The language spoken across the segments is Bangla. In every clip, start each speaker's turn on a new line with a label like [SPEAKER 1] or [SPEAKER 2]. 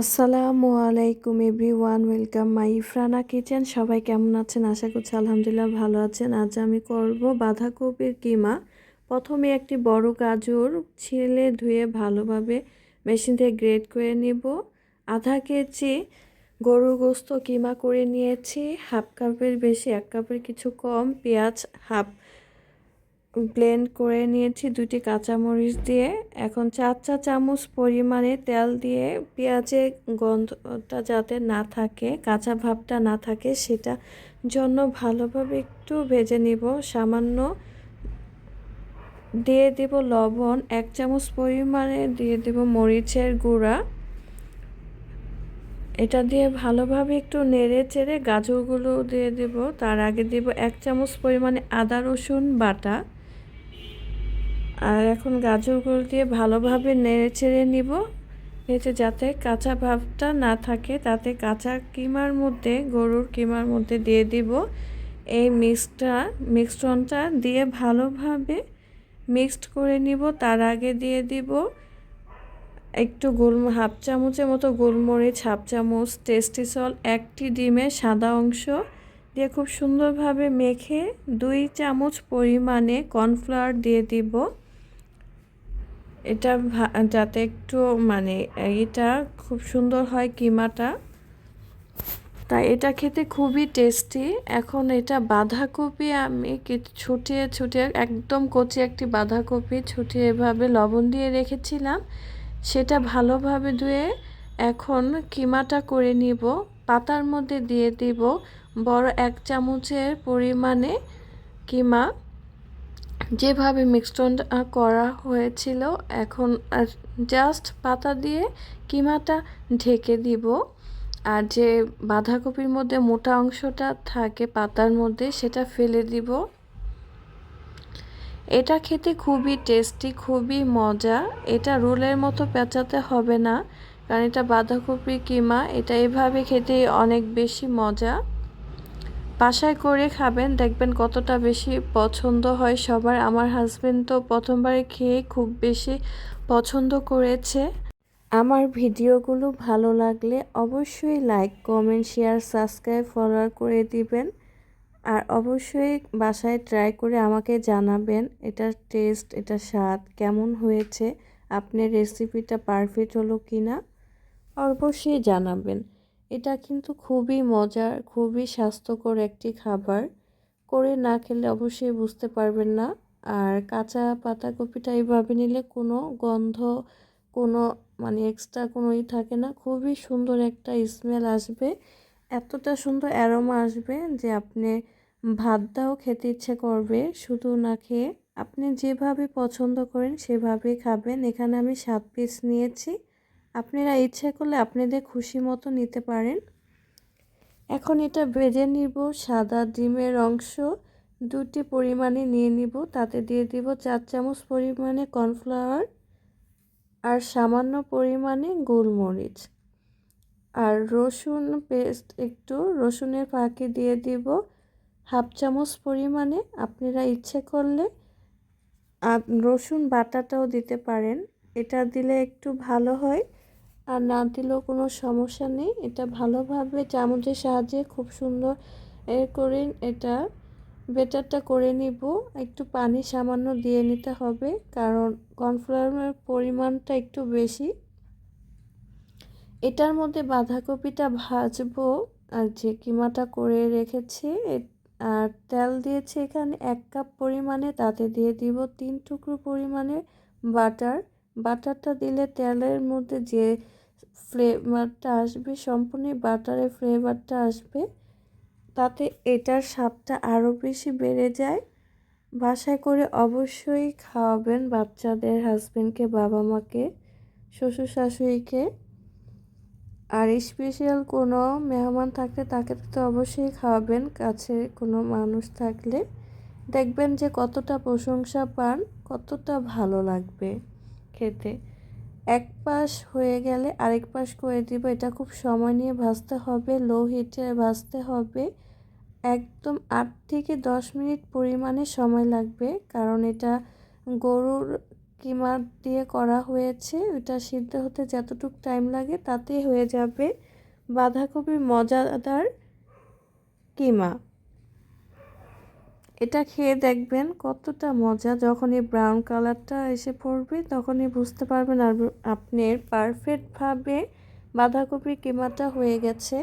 [SPEAKER 1] আসসালামু আলাইকুম every one welcome my Ifrana kitchen. সবাই কেমন আছেন? আশা করছি আলহামদুলিল্লাহ ভালো আছেন। আজ আমি করব বাঁধাকপির কিমা। প্রথমে একটি বড় গাজর ছিলে ধুয়ে ভালোভাবে মেশিন থেকে গ্রেড করে নেব। আধা কেজি গরু গোস্ত কিমা করে নিয়েছি। হাফ কাপের বেশি, এক কাপের কিছু কম, পেঁয়াজ হাফ ব্লেন্ড করে নিয়েছি দুটি কাঁচামরিচ দিয়ে। এখন চার চা চামচ পরিমাণে তেল দিয়ে পেঁয়াজের গন্ধটা যাতে না থাকে, কাঁচা ভাবটা না থাকে, সেটা জন্য ভালোভাবে একটু ভেজে নিব। সামান্য দিয়ে দেব লবণ, এক চামচ পরিমাণে দিয়ে দেব মরিচের গুঁড়া। এটা দিয়ে ভালোভাবে একটু নেড়ে চেড়ে গাজরগুলো দিয়ে দেব। তার আগে দেব এক চামচ পরিমাণে আদা রসুন বাটা। আর এখন গাজরগুলো দিয়ে ভালোভাবে নেড়ে ছেড়ে নিব। নেড়ে যাতে কাঁচা ভাবটা না থাকে, তাতে কাঁচা কিমার মধ্যে, গরুর কিমার মধ্যে দিয়ে দিব। এই মিক্সটা মিক্সটনটা দিয়ে ভালোভাবে মিক্সড করে নিব। তার আগে দিয়ে দিব একটু গোল, হাফ চামচের মতো গোলমরিচ, হাফ চামচ টেস্টি সল একটি ডিমের সাদা অংশ দিয়ে খুব সুন্দরভাবে মেখে দুই চামচ পরিমাণে কর্নফ্লাওয়ার দিয়ে দিব। এটা যাতে একটু মানে এটা খুব সুন্দর হয় কিমাটা। তাই এটা খেতে খুবই টেস্টি। এখন এটা বাঁধাকপি আমি ছুটিয়ে ছুটিয়ে একদম কচি একটি বাঁধাকপি ছুটিয়ে এভাবে লবণ দিয়ে রেখেছিলাম। সেটা ভালোভাবে ধুয়ে এখন কিমাটা করে নিব। পাতার মধ্যে দিয়ে দিব বড় এক চামচের পরিমাণে কিমা। যেভাবে মিক্সডটা করা হয়েছিল, এখন জাস্ট পাতা দিয়ে কিমাটা ঢেকে দিব। আর যে বাঁধাকপির মধ্যে মোটা অংশটা থাকে পাতার মধ্যে, সেটা ফেলে দিব। এটা খেতে খুবই টেস্টি খুবই মজা। এটা রোলের মতো পেঁচাতে হবে না, কারণ এটা বাঁধাকপি কিমা, এটা এভাবে খেতে অনেক বেশি মজা। বাসায় করে খাবেন, দেখবেন কতটা বেশি পছন্দ হয় সবার। আমার হাজব্যান্ড তো প্রথমবারে খেয়ে খুব বেশি পছন্দ করেছে। আমার ভিডিওগুলো ভালো লাগলে অবশ্যই like comment share subscribe follower করে দিবেন। আর অবশ্যই বাসায় ট্রাই করে আমাকে জানাবেন এটার টেস্ট এটা স্বাদ কেমন হয়েছে, আপনার রেসিপিটা পারফেক্ট হলো কি না অবশ্যই জানাবেন। এটা কিন্তু খুবই মজার, খুবই স্বাস্থ্যকর একটি খাবার। করে না খেলে অবশ্যই বুঝতে পারবেন না। আর কাঁচা পাতাকপিটা এইভাবে নিলে কোনো গন্ধ, কোনো মানে এক্সট্রা কোনো ই থাকে না। খুবই সুন্দর একটা স্মেল আসবে। এতটা সুন্দর অ্যারোমা আসবে যে আপনি ভাতটাও খেতে ইচ্ছে করবে। শুধু না খেয়ে আপনি যেভাবে পছন্দ করেন সেভাবে খাবেন। এখানে আমি সাত পিস নিয়েছি। আপনারা ইচ্ছে করলে আপনাদের খুশি মতো নিতে পারেন। এখন এটা ভেজে নিব, সাদা ডিমের অংশ দুটি পরিমাণে নিয়ে নিব, তাতে দিয়ে দিব চার চামচ পরিমাণে কর্নফ্লাওয়ার আর সামান্য পরিমাণে গোলমরিচ। আর রসুন পেস্ট একটু, রসুনের ফাঁকে দিয়ে দিব হাফ চামচ পরিমাণে। আপনারা ইচ্ছে করলে রসুন বাটাটাও দিতে পারেন। এটা দিলে একটু ভালো হয়। আর না দিলেও কোনো সমস্যা নেই। এটা ভালোভাবে চামচের সাহায্যে খুব সুন্দর এ করে এটা বেটারটা করে নিব। একটু পানি সামান্য দিয়ে নিতে হবে, কারণ কর্নফ্লাওয়ারের পরিমাণটা একটু বেশি। এটার মধ্যে বাঁধাকপিটা ভাজবো, আর যে কিমাটা করে রেখেছি আর তেল দিয়েছি এখানে এক কাপ পরিমাণে, তাতে দিয়ে দিব তিন টুকরো পরিমাণে বাটার। বাটারটা দিলে তেলের মধ্যে যে ফ্লেভারটা আসবে, সম্পূর্ণ বাটারের ফ্লেভারটা আসবে। তাতে এটার স্বাদটা আরও বেশি বেড়ে যায়। বাসায় করে অবশ্যই খাওয়াবেন বাচ্চাদের হাজব্যান্ডকে বাবা মাকে শ্বশুর শাশুড়িকে আর স্পেশাল কোনো মেহমান থাকলে তাকে তো অবশ্যই খাওয়াবেন, কাছে কোনো মানুষ থাকলে। দেখবেন যে কতটা প্রশংসা পান, কতটা ভালো লাগবে খেতে। এক পাশ হয়ে গেলে আরেক পাশ করে দিব। এটা খুব সময় নিয়ে ভাজতে হবে লো হিটে ভাজতে হবে। একদম আট থেকে দশ মিনিট পরিমাণে সময় লাগবে, কারণ এটা গরুর কিমা দিয়ে করা হয়েছে। ওটা সিদ্ধ হতে যতটুকু টাইম লাগে তাতেই হয়ে যাবে। বাঁধাকপি মজাদার কিমা। এটা খেয়ে দেখবেন কতটা মজা। যখন এই ব্রাউন কালারটা এসে পড়বে, তখনই বুঝতে পারবেন আর আপনার পারফেক্টভাবে বাঁধাকপির কিমাটা হয়ে গেছে।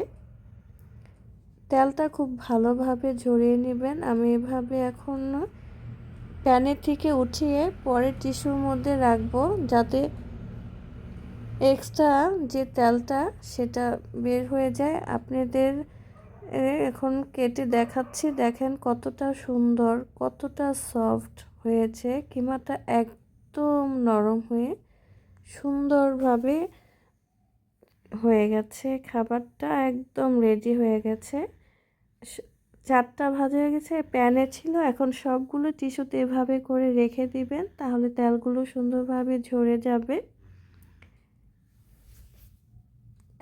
[SPEAKER 1] তেলটা খুব ভালোভাবে ঝরিয়ে নেবেন। আমি এভাবে এখন প্যানের থেকে উঠিয়ে পরে টিস্যুর মধ্যে রাখব, যাতে এক্সট্রা যে তেলটা সেটা বের হয়ে যায়। আপনাদের এখন কেটে দেখাচ্ছি। দেখেন কতটা সুন্দর, কতটা সফট হয়েছে। কিমাটা একদম নরম হয়ে সুন্দরভাবে হয়ে গেছে। খাবারটা একদম রেডি হয়ে গেছে। চারটা ভাজা হয়ে গেছে। প্যানে ছিল। এখন সবগুলো টিস্যুতে এভাবে করে রেখে দিবেন। তাহলে তেলগুলো সুন্দরভাবে ঝরে যাবে।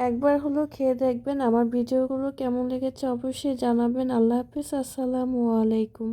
[SPEAKER 1] একবার হলো খেয়ে দেখবেন আমার ভিডিওগুলো কেমন লেগেছে অবশ্যই জানাবেন। আল্লাহ হাফিজ আসসালামু আলাইকুম।